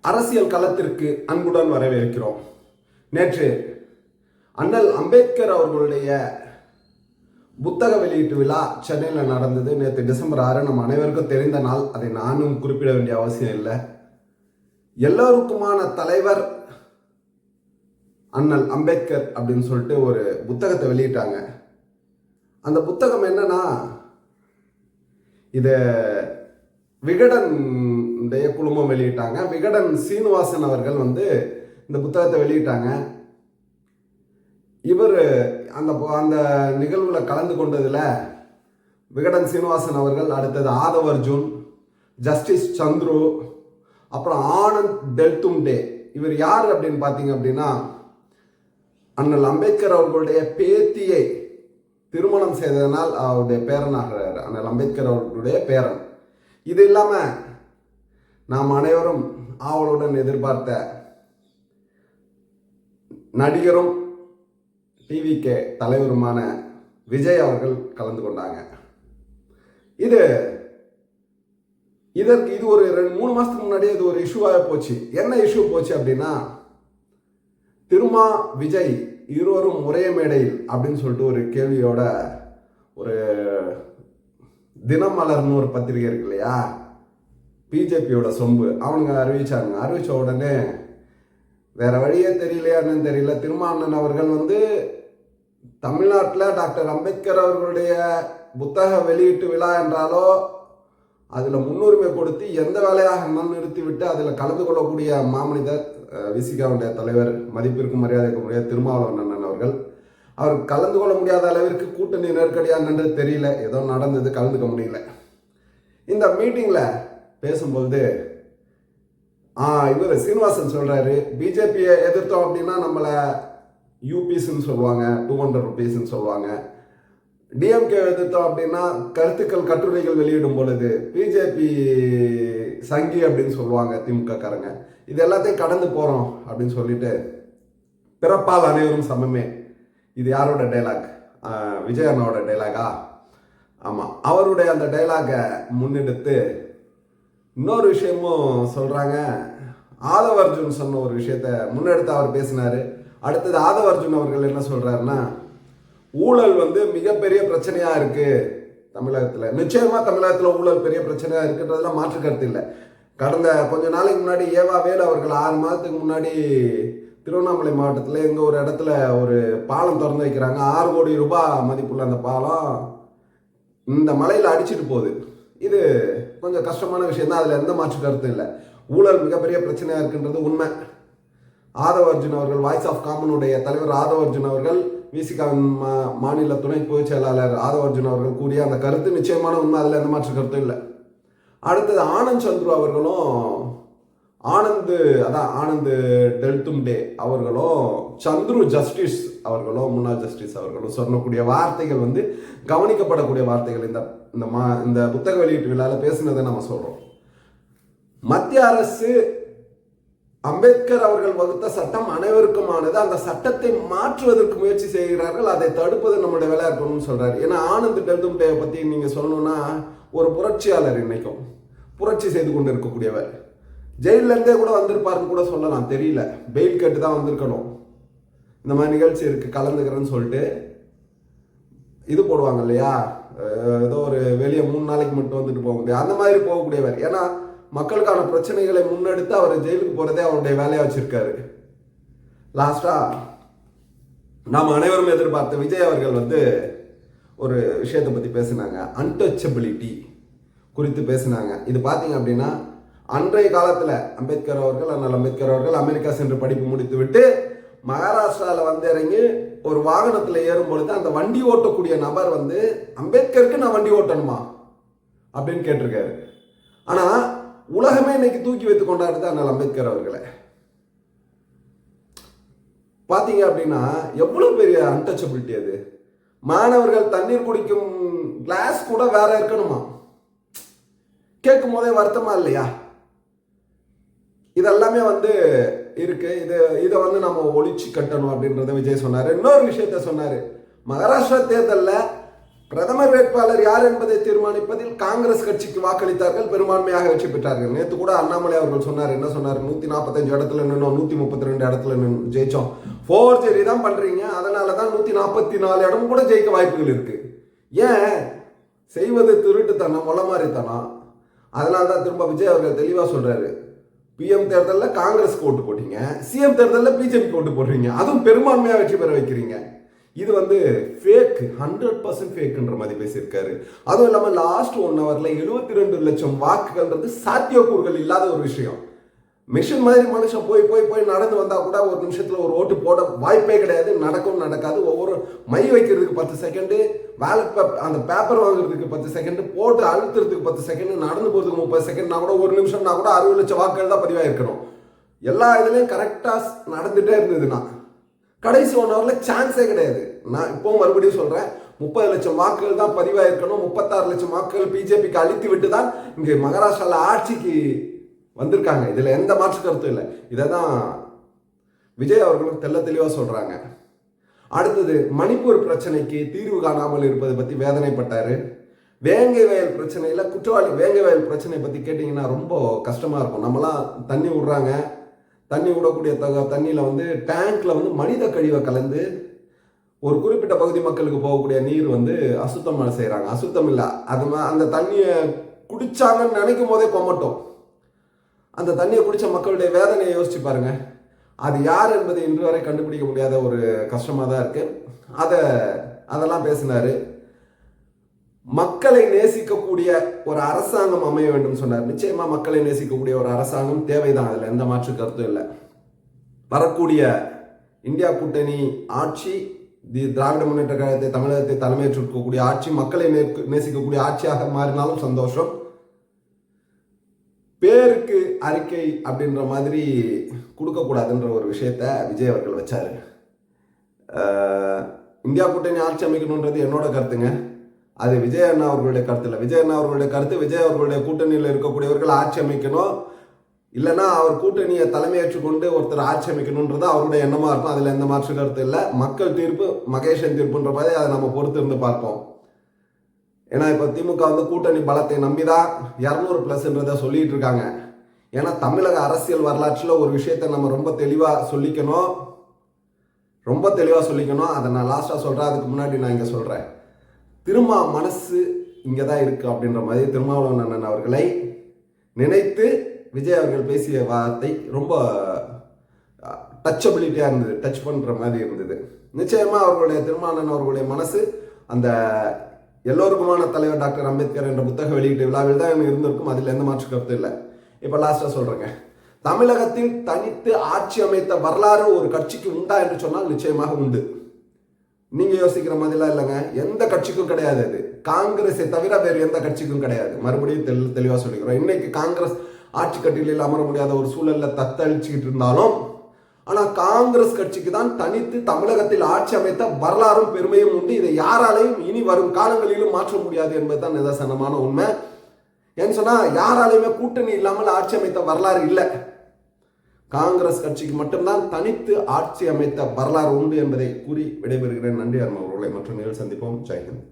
அரசியல் களத்திற்கு அன்புடன் வரவேற்கிறோம். நேற்று அண்ணல் அம்பேத்கர் அவர்களுடைய புத்தக வெளியீட்டு விழா சென்னையில் நடந்தது. நேற்று டிசம்பர் ஆறு நம்ம அனைவருக்கும் தெரிந்த நாள். அதை நானும் குறிப்பிட வேண்டிய அவசியம் இல்லை. எல்லோருக்குமான தலைவர் அண்ணல் அம்பேத்கர் அப்படின்னு சொல்லிட்டு ஒரு புத்தகத்தை வெளியிட்டாங்க. அந்த புத்தகம் என்னன்னா இதை விகடன் உடைய குழுமம் வெளியிட்டாங்க. விகடன் சீனிவாசன் அவர்கள் வந்து இந்த புத்தகத்தை வெளியிட்டாங்க. இவர் அந்த அந்த நிகழ்வில் கலந்து கொண்டதில் விகடன் சீனிவாசன் அவர்கள் அடுத்தது ஆதவ் அர்ஜுன் ஜஸ்டிஸ் சந்துரு அப்புறம் ஆனந்த் டெல்தும்டே. இவர் யார் அப்படின்னு பார்த்தீங்க அப்படின்னா அண்ணல் அம்பேத்கர் அவர்களுடைய பேத்தியை திருமணம் செய்ததனால் அவருடைய பேரனாகிறார் அண்ணல் அம்பேத்கர் அவர்களுடைய பேரன். இது இல்லாமல் நாம் அனைவரும் ஆவலுடன் எதிர்பார்த்த நடிகரும் டிவிகே தலைவருமான விஜய் அவர்கள் கலந்து கொண்டாங்க. இது இதற்கு இது ஒரு ரெண்டு மூணு மாதத்துக்கு முன்னாடியே இது ஒரு இஷ்யூவாக போச்சு. என்ன இஷ்யூ போச்சு அப்படின்னா திருமா விஜய் இருவரும் ஒரே மேடையில் அப்படின்னு சொல்லிட்டு ஒரு கேள்வியோட ஒரு தினமலர்னு ஒரு பத்திரிகை இருக்கு இல்லையா? பிஜேபியோட சொம்பு. அவனுங்க அறிவிச்சாங்க அறிவிச்ச உடனே வேற வழியே தெரியலையான்னு தெரியல. திருமாவண்ணன் அவர்கள் வந்து தமிழ்நாட்டில் டாக்டர் அம்பேத்கர் அவர்களுடைய புத்தக வெளியீட்டு விழா என்றாலோ அதில் முன்னுரிமை கொடுத்து எந்த வேலையாக நிறுத்தி விட்டு அதில் கலந்து கொள்ளக்கூடிய மாமனிதர் விசிகாவுடைய தலைவர் மதிப்பிற்கும் மரியாதைக்கும் உரிய திருமாவளவன் அவர்கள் அவர் கலந்து கொள்ள முடியாத அளவிற்கு கூட்டணி நெருக்கடியான்னு தெரியல. ஏதோ நடந்தது கலந்துக்க முடியல. இந்த மீட்டிங்கில் பேசும்பொழுது ஆ இவர் சீனிவாசன் சொல்கிறாரு பிஜேபியை எதிர்த்தோம் அப்படின்னா நம்மளை யூபிஸ்ன்னு சொல்லுவாங்க டூ ஹண்ட்ரட் ருபீஸ்ன்னு சொல்லுவாங்க. டிஎம்கே எதிர்த்தோம் அப்படின்னா கருத்துக்கள் கட்டுரைகள் வெளியிடும் பொழுது பிஜேபி சங்கி அப்படின்னு சொல்லுவாங்க திமுக காரங்க இது எல்லாத்தையும் கடந்து போகிறோம் அப்படின்னு சொல்லிட்டு பிறப்பால் அனைவரும் சமமே. இது யாரோட டைலாக் விஜய் அண்ணாவோட டைலாகா ஆமாம் அவருடைய அந்த டைலாகை முன்னெடுத்து இன்னொரு விஷயமும் சொல்கிறாங்க ஆதவர்ஜுன் சொன்ன ஒரு விஷயத்த முன்னெடுத்து அவர் பேசினார். அடுத்தது ஆதவர்ஜுன் அவர்கள் என்ன சொல்கிறாருன்னா ஊழல் வந்து மிகப்பெரிய பிரச்சனையாக இருக்குது தமிழகத்தில். நிச்சயமாக தமிழகத்தில் ஊழல் பெரிய பிரச்சனையாக இருக்குன்றதுல மாற்று கருத்து இல்லை. கடந்த கொஞ்ச நாளைக்கு முன்னாடி ஏவா வேலு அவர்கள் ஆறு மாதத்துக்கு முன்னாடி திருவண்ணாமலை மாவட்டத்தில் எங்கள் ஒரு இடத்துல ஒரு பாலம் திறந்து வைக்கிறாங்க. ஆறு கோடி ரூபாய் மதிப்புள்ள அந்த பாலம் இந்த மலையில் அடிச்சிட்டு போகுது. இது கொஞ்சம் கஷ்டமான விஷயம் தான் அதில் எந்த மாற்று கருத்தும் இல்லை. ஊழல் மிகப்பெரிய பிரச்சனையாக இருக்குன்றது உண்மை. ஆதவ அர்ஜுன் அவர்கள் வாய்ஸ் ஆஃப் காமனுடைய தலைவர் ஆதவ அர்ஜுன் அவர்கள் விசிகாவின் மா மாநில துணை பொதுச் செயலாளர் ஆதவ அர்ஜுன் அவர்கள் கூறிய அந்த கருத்து நிச்சயமான உண்மை. அதில் எந்த மாற்று கருத்தும் இல்லை. அடுத்தது ஆனந்த் சந்துரு அவர்களும் ஆனந்து அதான் ஆனந்த் டெல்தும்டே அவர்களும் சந்துரு ஜஸ்டிஸ் அவர்களும் முன்னாள் ஜஸ்டிஸ் அவர்களும் சொல்லக்கூடிய வார்த்தைகள் வந்து கவனிக்கப்படக்கூடிய வார்த்தைகள் இந்த இந்த மா இந்த புத்தக வெளியீட்டு விழாவில் பேசினதை நம்ம சொல்கிறோம் மத்திய அரசு அம்பேத்கர் அவர்கள் வகுத்த சட்டம் அனைவருக்குமானது. அந்த சட்டத்தை மாற்றுவதற்கு முயற்சி செய்கிறார்கள். அதை தடுப்பது நம்மளுடைய வேலையா இருக்கணும்னு சொல்றாரு. ஏன்னா ஆனந்த் டெல்தும்டேவை பத்தி நீங்க சொல்லணும்னா ஒரு புரட்சியாளர் இன்னைக்கும் புரட்சி செய்து கொண்டு இருக்கக்கூடியவர் ஜெயிலேருந்தே கூட வந்திருப்பாருன்னு கூட சொல்லலாம். தெரியல. பெயில் கேட்டு தான் வந்திருக்கணும். இந்த மாதிரி நிகழ்ச்சி இருக்குது கலந்துக்கிறேன்னு சொல்லிட்டு இது போடுவாங்க இல்லையா? ஏதோ ஒரு வெளியே மூணு நாளைக்கு மட்டும் வந்துட்டு போக முடியாது. அந்த மாதிரி போகக்கூடியவர். ஏன்னா மக்களுக்கான பிரச்சனைகளை முன்னெடுத்து அவர் ஜெயிலுக்கு போகிறதே அவருடைய வேலையாக வச்சுருக்காரு. லாஸ்ட்டாக நாம் அனைவரும் எதிர்பார்த்த விஜய் அவர்கள் வந்து ஒரு விஷயத்தை பற்றி பேசினாங்க. அன்டச்சபிலிட்டி குறித்து பேசினாங்க. இது பார்த்தீங்க அப்படின்னா அன்றைய காலத்தில் அம்பேத்கர் அவர்கள் அண்ணல் அம்பேத்கர் அவர்கள் அமெரிக்கா சென்று படிப்பு முடித்து விட்டு மகாராஷ்டிராவில் வந்து இறங்கி ஒரு வாகனத்தில் ஏறும் பொழுது அந்த வண்டி ஓட்டக்கூடிய நபர் வந்து அம்பேத்கருக்கு நான் வண்டி ஓட்டணுமா? அப்படின்னு கேட்டிருக்காரு. ஆனால் உலகமே இன்னைக்கு தூக்கி வைத்து கொண்டாடுது அண்ணல் அம்பேத்கர் அவர்களை. பார்த்தீங்க அப்படின்னா எவ்வளோ பெரிய அன்டச்சபிலிட்டி அது. மாணவர்கள் தண்ணீர் குடிக்கும் கிளாஸ் கூட வேற இருக்கணுமா? கேட்கும் போதே வருத்தமா இல்லையா? இதெல்லாமே வந்து இருக்கு. இது இதை வந்து நம்ம ஒழிச்சு கட்டணும் அப்படின்றத விஜய் சொன்னார். இன்னொரு விஷயத்த சொன்னார். மகாராஷ்டிரா தேர்தலில் பிரதமர் வேட்பாளர் யார் என்பதை தீர்மானிப்பதில் காங்கிரஸ் கட்சிக்கு வாக்களித்தார்கள் பெரும்பான்மையாக வெற்றி பெற்றார்கள். நேற்று கூட அண்ணாமலை அவர்கள் சொன்னார். என்ன சொன்னார்? நூற்றி நாற்பத்தஞ்சு இடத்துல நின்னோம் நூற்றி முப்பத்தி ரெண்டு இடத்துல நின்று ஜெயிச்சோம். ஃபோர் ஜெரி தான் பண்ணுறீங்க அதனால தான் நூற்றி நாற்பத்தி நாலு இடம் கூட ஜெயிக்க வாய்ப்புகள் இருக்குது ஏன்? செய்வது திருட்டுத்தனம் முளமாரித்தனம் அதனால தான் திரும்ப விஜய் அவர்கள் தெளிவாக சொல்கிறாரு பிஎம் தேர்தலில் காங்கிரஸ்க்கு ஓட்டு போட்டீங்க சிஎம் தேர்தலில் பிஜேபிக்கு ஓட்டு போடுறீங்க அதுவும் பெரும்பான்மையாக வெற்றி பெற வைக்கிறீங்க. இது வந்து ஃபேக் ஹண்ட்ரட் பர்சன்ட் ஃபேக்குன்ற மாதிரி பேசியிருக்காரு. அதுவும் இல்லாமல் லாஸ்ட் ஒன் ஹவரில் எழுபத்தி ரெண்டு லட்சம் வாக்குகள்ன்றது சாத்தியக்கூறுகள் இல்லாத ஒரு விஷயம். மிஷின் மாதிரி மனுஷன் போய் போய் போய் நடந்து வந்தால் கூட ஒரு நிமிஷத்தில் ஒரு ஓட்டு போட வாய்ப்பே கிடையாது நடக்கும் நடக்காது. ஒவ்வொரு மை வைக்கிறதுக்கு பத்து செகண்டு வேலட் பேப்பர் அந்த பேப்பர் வாங்குறதுக்கு பத்து செகண்டு போட்டு அழுத்துறதுக்கு பத்து செகண்டு நடந்து போகிறதுக்கு முப்பது செகண்ட்னா கூட ஒரு நிமிஷம்னா கூட அறுபது லட்சம் வாக்குகள் தான் பதிவாயிருக்கணும். எல்லா இதுலேயும் கரெக்டாக நடந்துகிட்டே இருந்ததுன்னா கடைசி ஒன் ஹவரில் சான்ஸே கிடையாது. நான் இப்போ மறுபடியும் சொல்கிறேன் முப்பது லட்சம் வாக்குகள் தான் பதிவாயிருக்கணும் முப்பத்தாறு லட்சம் வாக்குகள் பிஜேபிக்கு அழித்து விட்டு தான் இங்கே மகாராஷ்டிராவில் ஆட்சிக்கு வந்திருக்காங்க. இதில் எந்த மாற்று கருத்தும் இல்லை. இதை தான் விஜய் அவர்களும் தெள்ள தெளிவாக சொல்கிறாங்க அடுத்தது மணிப்பூர் பிரச்சனைக்கு தீர்வு காணாமல் இருப்பதை பற்றி வேதனைப்பட்டார். வேங்கை வயல் பிரச்சனையில் குற்றவாளி வேங்கை வயல் பிரச்சனை பற்றி கேட்டிங்கன்னா ரொம்ப கஷ்டமாக இருக்கும். நம்மளாம் தண்ணி விடுறாங்க. தண்ணி விடக்கூடிய தக தண்ணியில் வந்து டேங்க்கில் வந்து மனித கழிவை கலந்து ஒரு குறிப்பிட்ட பகுதி மக்களுக்கு போகக்கூடிய நீர் வந்து அசுத்தம் செய்கிறாங்க அசுத்தம் இல்லை. அது அந்த தண்ணியை குடிச்சாங்கன்னு நினைக்கும் போதே கொமட்டும். அந்த தண்ணியை குடித்த மக்களுடைய வேதனையை யோசிச்சு பாருங்க. அது யார் என்பதை இன்று வரை கண்டுபிடிக்க முடியாத ஒரு கஷ்டமாக தான் இருக்கு. அதை அதெல்லாம் பேசினார். மக்களை நேசிக்கக்கூடிய ஒரு அரசாங்கம் அமைய வேண்டும் சொன்னார். நிச்சயமா மக்களை நேசிக்கக்கூடிய ஒரு அரசாங்கம் தேவைதான். அதில் எந்த மாற்று கருத்தும் இல்லை. வரக்கூடிய இந்தியா கூட்டணி ஆட்சி தி திராவிட முன்னேற்ற கழகத்தை தமிழகத்தை தலைமையேற்றிருக்கக்கூடிய ஆட்சி மக்களை நேசிக்கக்கூடிய ஆட்சியாக மாறினாலும் சந்தோஷம். பேருக்கு அறிக்கை அப்படின்ற மாதிரி கொடுக்கக்கூடாதுன்ற ஒரு விஷயத்த விஜய் அவர்கள் வச்சார். இந்தியா கூட்டணி ஆட்சி அமைக்கணுன்றது என்னோட கருத்துங்க. அது விஜய் அண்ணா அவர்களுடைய கருத்து இல்லை. விஜய் அண்ணா அவர்களுடைய கருத்து விஜய் அவர்களுடைய கூட்டணியில் இருக்கக்கூடியவர்கள் ஆட்சி அமைக்கணும். இல்லைன்னா அவர் கூட்டணியை தலைமையேற்று கொண்டு ஒருத்தர் ஆட்சி அமைக்கணுன்றது அவருடைய எண்ணமாக இருக்கும். அதில் எந்த மாற்று கருத்து இல்லை. மக்கள் தீர்ப்பு மகேஷன் தீர்ப்புன்ற மாதிரி அதை நம்ம பொறுத்து இருந்து பார்ப்போம். ஏன்னா இப்போ திமுக வந்து கூட்டணி பலத்தை நம்பி தான் இரநூறு ப்ளஸ்ன்றதை சொல்லிட்டு இருக்காங்க. ஏன்னா தமிழக அரசியல் வரலாற்றில் ஒரு விஷயத்த நம்ம ரொம்ப தெளிவாக சொல்லிக்கணும். ரொம்ப தெளிவாக சொல்லிக்கணும். அதை நான் லாஸ்ட்டாக சொல்கிறேன் அதுக்கு முன்னாடி நான் இங்கே சொல்கிறேன் திருமா மனசு இங்கே தான் இருக்குது அப்படின்ற மாதிரி திருமாவளவன் அண்ணன் அவர்களை நினைத்து விஜய் அவர்கள் பேசிய வார்த்தை ரொம்ப டச்சபிலிட்டியாக இருந்தது. டச் பண்ணுற மாதிரி இருந்தது. நிச்சயமாக அவர்களுடைய திருமாவளவன் அவர்களுடைய மனசு அந்த எல்லோருக்குமான தலைவர் டாக்டர் அம்பேத்கர் என்ற புத்தக வெளியீட்டு விழாவில் தான் இருந்திருக்கும். அதில் எந்த மாற்று கருத்து இல்லை. இப்போ லாஸ்ட்டாக சொல்கிறேங்க தமிழகத்தில் தனித்து ஆட்சி அமைத்த வரலாறு ஒரு கட்சிக்கு உண்டா என்று சொன்னால் நிச்சயமாக உண்டு. நீங்க யோசிக்கிற மாதிரிலாம் இல்லைங்க. எந்த கட்சிக்கும் கிடையாது அது. காங்கிரஸை தவிர வேறு எந்த கட்சிக்கும் கிடையாது. மறுபடியும் தெளி தெளிவாக சொல்லிக்கிறோம். இன்னைக்கு காங்கிரஸ் ஆட்சி கட்டிலில் அமர முடியாத ஒரு சூழலில் தத்தளிச்சுக்கிட்டு இருந்தாலும் ஆனால் காங்கிரஸ் கட்சிக்கு தான் தனித்து தமிழகத்தில் ஆட்சி அமைத்த வரலாறும் பெருமையும் உண்டு. இதை யாரால வரும் காலங்களிலும் மாற்ற முடியாது என்பதுதான் நிதர்சனமான உண்மை. ஏன்னு சொன்னா யாராலையுமே கூட்டணி இல்லாமல் ஆட்சி அமைத்த வரலாறு இல்லை. காங்கிரஸ் கட்சிக்கு மட்டும்தான் தனித்து ஆட்சி அமைத்த வரலாறு உண்டு என்பதை கூறி விடைபெறுகிறேன். நன்றி அருமை அவர்களை. மற்றும் நேரில் சந்திப்போம். ஜெய்ஹிந்த்.